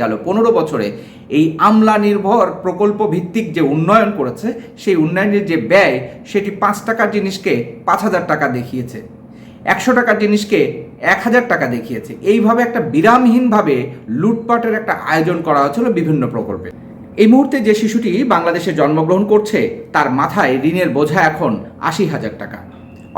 গেল। পনেরো বছরে এই আমলা নির্ভর প্রকল্প ভিত্তিক যে উন্নয়ন করেছে, সেই উন্নয়নের যে ব্যয়, সেটি পাঁচ টাকার জিনিসকে পাঁচ হাজার টাকা দেখিয়েছে। একশো টাকার জিনিসকে এক হাজার টাকা দেখিয়েছে। এইভাবে একটা বিরামহীনভাবে লুটপাটের একটা আয়োজন করা হয়েছিল বিভিন্ন প্রকল্পে। এই মুহূর্তে যে শিশুটি বাংলাদেশে জন্মগ্রহণ করছে, তার মাথায় ঋণের বোঝা এখন আশি হাজার টাকা।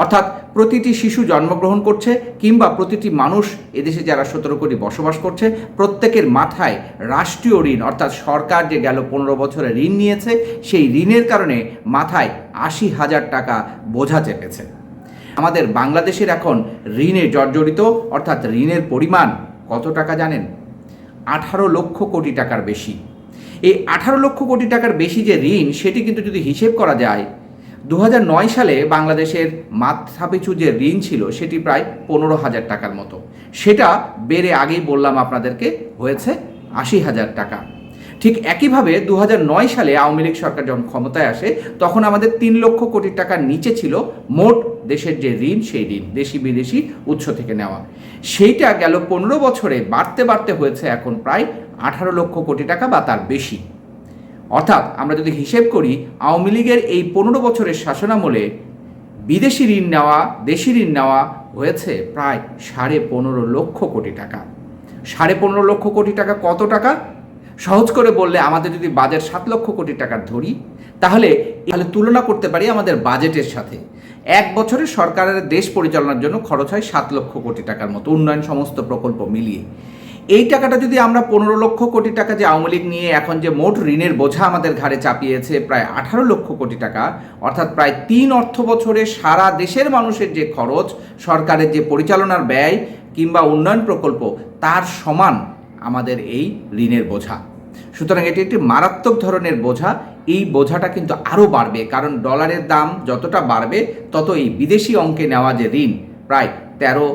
অর্থাৎ প্রতিটি শিশু জন্মগ্রহণ করছে কিংবা প্রতিটি মানুষ এদেশে যারা সতেরো কোটি বসবাস করছে, প্রত্যেকের মাথায় রাষ্ট্রীয় ঋণ, অর্থাৎ সরকার যে গেল পনেরো বছরে ঋণ নিয়েছে, সেই ঋণের কারণে মাথায় আশি হাজার টাকা বোঝা চেপেছে। আমাদের বাংলাদেশের এখন ঋণে জর্জরিত, অর্থাৎ ঋণের পরিমাণ কত টাকা জানেন? আঠারো লক্ষ কোটি টাকার বেশি। এই আঠারো লক্ষ কোটি টাকার বেশি যে ঋণ, সেটি কিন্তু যদি হিসেব করা যায় দু নয় সালে বাংলাদেশের মাথাপিছু যে ঋণ ছিল, সেটি প্রায় পনেরো হাজার টাকার মতো। সেটা বেড়ে আগেই বললাম আপনাদেরকে, হয়েছে আশি হাজার টাকা। ঠিক একইভাবে দু নয় সালে আওয়ামী লীগ সরকার যখন ক্ষমতায় আসে, তখন আমাদের তিন লক্ষ কোটি টাকার নিচে ছিল মোট দেশের যে ঋণ, সেই ঋণ, দেশি বিদেশি উৎস থেকে নেওয়া। সেইটা গেল পনেরো বছরে বাড়তে বাড়তে হয়েছে এখন প্রায় আঠারো লক্ষ কোটি টাকা বা তার বেশি। অর্থাৎ আমরা যদি হিসেব করি, আওয়ামী লীগের এই পনেরো বছরের শাসনামলে বিদেশি ঋণ নেওয়া, দেশি ঋণ নেওয়া হয়েছে প্রায় সাড়ে পনেরো লক্ষ কোটি টাকা। সাড়ে পনেরো লক্ষ কোটি টাকা কত টাকা? সহজ করে বললে আমাদের যদি বাজেট সাত লক্ষ কোটি টাকার ধরি, তাহলে তাহলে তুলনা করতে পারি আমাদের বাজেটের সাথে। এক বছরে সরকারের দেশ পরিচালনার জন্য খরচ হয় সাত লক্ষ কোটি টাকার মতো, উন্নয়ন সমস্ত প্রকল্প মিলিয়ে। এই টাকাটা যদি আমরা পনেরো লক্ষ কোটি টাকা যে আওয়ামী লীগ নিয়ে এখন যে মোট ঋণের বোঝা আমাদের ঘাড়ে চাপিয়েছে প্রায় আঠারো লক্ষ কোটি টাকা, অর্থাৎ প্রায় তিন অর্থ বছরে সারা দেশের মানুষের যে খরচ, সরকারের যে পরিচালনার ব্যয় কিংবা উন্নয়ন প্রকল্প, তার সমান আমাদের এই ঋণের বোঝা। সুতরাং এটি একটি মারাত্মক ধরনের বোঝা। এই বোঝাটা কিন্তু আরও বাড়বে, কারণ ডলারের দাম যতটা বাড়বে, তত এই বিদেশি অঙ্কে নেওয়া যে ঋণ, প্রায় তেরো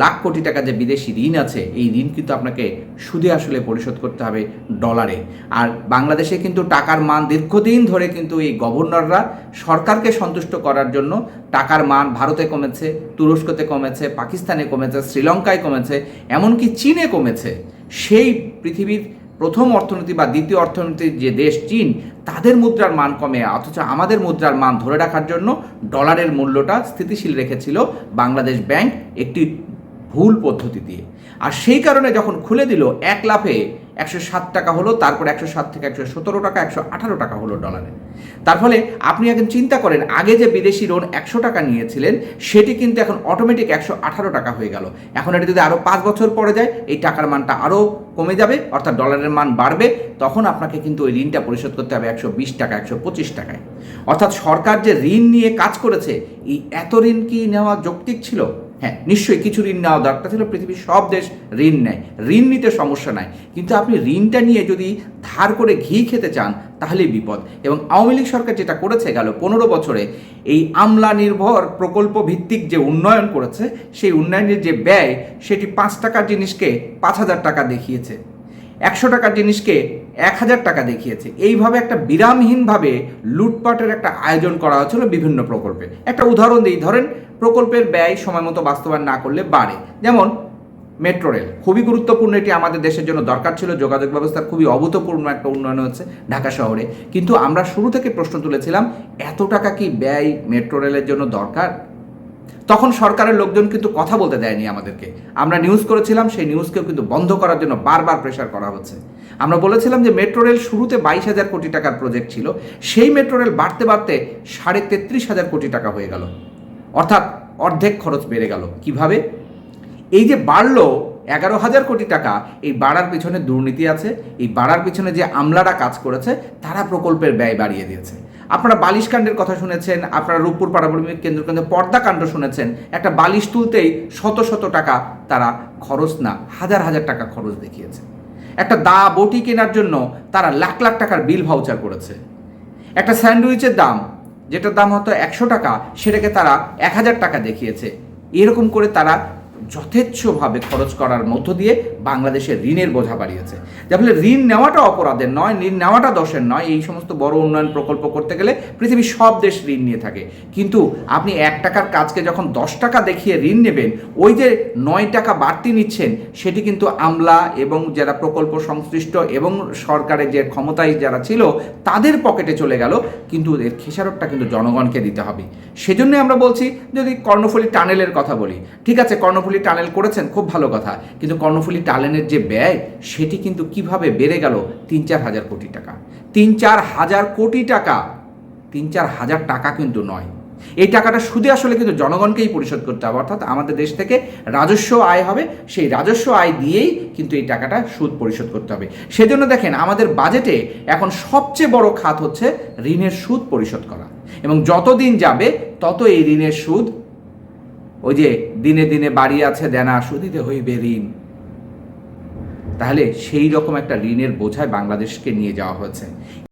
লাখ কোটি টাকা যে বিদেশি ঋণ আছে, এই ঋণ কিন্তু আপনাকে সুদে আসলে পরিশোধ করতে হবে ডলারে। আর বাংলাদেশে কিন্তু টাকার মান দীর্ঘদিন ধরে কিন্তু এই গভর্নররা সরকারকে সন্তুষ্ট করার জন্য টাকার মান ভারতে কমেছে, তুরস্কতে কমেছে, পাকিস্তানে কমেছে, শ্রীলঙ্কায় কমেছে, এমনকি চীনে কমেছে। সেই পৃথিবীর প্রথম অর্থনীতি বা দ্বিতীয় অর্থনীতির যে দেশ চীন, তাদের মুদ্রার মান কমে, অথচ আমাদের মুদ্রার মান ধরে রাখার জন্য ডলারের মূল্যটা স্থিতিশীল রেখেছিল বাংলাদেশ ব্যাংক একটি ভুল পদ্ধতি দিয়ে। আর সেই কারণে যখন খুলে দিল, এক লাফে একশো সাত টাকা হলো, তারপর একশো সাত থেকে একশো সতেরো টাকা, একশো আঠারো টাকা হলো ডলারে তার ফলে আপনি এখন চিন্তা করেন, আগে যে বিদেশি লোন একশো টাকা নিয়েছিলেন, সেটি কিন্তু এখন অটোমেটিক একশো আঠারো টাকা হয়ে গেল। এখন এটা যদি আরও পাঁচ বছর পরে যায়, এই টাকার মানটা আরও কমে যাবে, অর্থাৎ ডলারের মান বাড়বে, তখন আপনাকে কিন্তু ওই ঋণটা পরিশোধ করতে হবে একশো বিশ টাকা, একশো পঁচিশ টাকায়। অর্থাৎ সরকার যে ঋণ নিয়ে কাজ করেছে, এই এত ঋণ কি নেওয়া যৌক্তিক ছিল? হ্যাঁ নিশ্চয়ই কিছু ঋণ নেওয়া দরকার ছিল, পৃথিবীর সব দেশ ঋণ নেয়। ঋণ নিতে সমস্যা নাই। কিন্তু আপনি ঋণটা নিয়ে যদি ধার করে ঘি খেতে চান তাহলে বিপদ। এবং আওয়ামী লীগ সরকার যেটা করেছে গেল পনেরো বছরে, এই আমলা নির্ভর প্রকল্প ভিত্তিক যে উন্নয়ন করেছে, সেই উন্নয়নের যে ব্যয়, সেটি পাঁচ টাকার জিনিসকে পাঁচ হাজার টাকা দেখিয়েছে। একশো টাকার জিনিসকে এক হাজার টাকা দেখিয়েছে। এইভাবে একটা বিরামহীনভাবে লুটপাটের একটা আয়োজন করা হয়েছিল বিভিন্ন প্রকল্পে। একটা উদাহরণ দিই, ধরেন প্রকল্পের ব্যয় সময় মতো বাস্তবায়ন না করলে বাড়ে। যেমন মেট্রো রেল, খুবই গুরুত্বপূর্ণ, এটি আমাদের দেশের জন্য দরকার ছিল, যোগাযোগ ব্যবস্থার খুবই অভূতপূর্ণ একটা উন্নয়ন হচ্ছে ঢাকা শহরে। কিন্তু আমরা শুরু থেকে প্রশ্ন তুলেছিলাম, এত টাকা কি ব্যয় মেট্রো রেলের জন্য দরকার? তখন সরকারের লোকজন কিন্তু কথা বলতে দেয়নি আমাদেরকে। আমরা নিউজ করেছিলাম, সেই নিউজকেও কিন্তু বন্ধ করার জন্য বারবার প্রেশার করা হচ্ছে। আমরা বলেছিলাম যে মেট্রো রেল শুরুতে বাইশ হাজার কোটি টাকার প্রজেক্ট ছিল, সেই মেট্রো রেল বাড়তে বাড়তে সাড়ে তেত্রিশ হাজার কোটি টাকা হয়ে গেল। অর্থাৎ অর্ধেক খরচ বেড়ে গেল। কীভাবে? এই যে বাড়লো এগারো হাজার কোটি টাকা, এই বাড়ার পিছনে দুর্নীতি আছে, এই বাড়ার পিছনে যে আমলারা কাজ করেছে, তারা প্রকল্পের ব্যয় বাড়িয়ে দিয়েছে। আপনারা বালিশ কাণ্ডের কথা শুনেছেন, আপনারা রূপপুর পারাবণিক কেন্দ্র কেন্দ্রে পর্দা কাণ্ড শুনেছেন, একটা বালিশ তুলতেই শত শত টাকা তারা খরচ না, হাজার হাজার টাকা খরচ দেখিয়েছে। একটা দা বটি কেনার জন্য তারা লাখ লাখ টাকার বিল ভাউচার করেছে। একটা স্যান্ডউইচের দাম, যেটার দাম হয়তো একশো টাকা, সেটাকে তারা এক হাজার টাকা দেখিয়েছে। এরকম করে তারা যথেচ্ছভাবে খরচ করার মধ্য দিয়ে বাংলাদেশের ঋণের বোঝা বাড়িয়েছে। যার ফলে ঋণ নেওয়াটা অপরাধের নয়, ঋণ নেওয়াটা দোষের নয়। এই সমস্ত বড় উন্নয়ন প্রকল্প করতে গেলে পৃথিবীর সব দেশ ঋণ নিয়ে থাকে। কিন্তু আপনি এক টাকার কাজকে যখন দশ টাকা দেখিয়ে ঋণ নেবেন, ওই যে নয় টাকা বাড়তি নিচ্ছেন, সেটি কিন্তু আমলা এবং যারা প্রকল্প সংশ্লিষ্ট এবং সরকারের যে ক্ষমতায় যারা ছিল, তাদের পকেটে চলে গেল। কিন্তু এর খেসারতটা কিন্তু জনগণকে দিতে হবে। সেজন্য আমরা বলছি, যদি কর্ণফুলী টানেলের কথা বলি, ঠিক আছে, কর্ণফুলী টানেল করেছেন, খুব ভালো কথা। কিন্তু কর্ণফুলী টানেলের যে ব্যয়, সেটি কিন্তু কীভাবে বেড়ে গেল তিন চার হাজার কোটি টাকা। তিন চার হাজার কোটি টাকা! তিন চার হাজার টাকা কিন্তু নয়। এই টাকাটা সুদে আসলে কিন্তু জনগণকেই পরিশোধ করতে হবে। অর্থাৎ আমাদের দেশ থেকে রাজস্ব আয় হবে, সেই রাজস্ব আয় দিয়েই কিন্তু এই টাকাটা সুদ পরিশোধ করতে হবে। সেজন্য দেখেন, আমাদের বাজেটে এখন সবচেয়ে বড় খাত হচ্ছে ঋণের সুদ পরিশোধ করা। এবং যতদিন যাবে তত এই ঋণের সুদ ওই যে দিনে দিনে বাড়ি আছে দেনা সুদিতে হইবে ঋণ। তাহলে সেই রকম একটা ঋণের বোঝায় বাংলাদেশকে নিয়ে যাওয়া হয়েছে।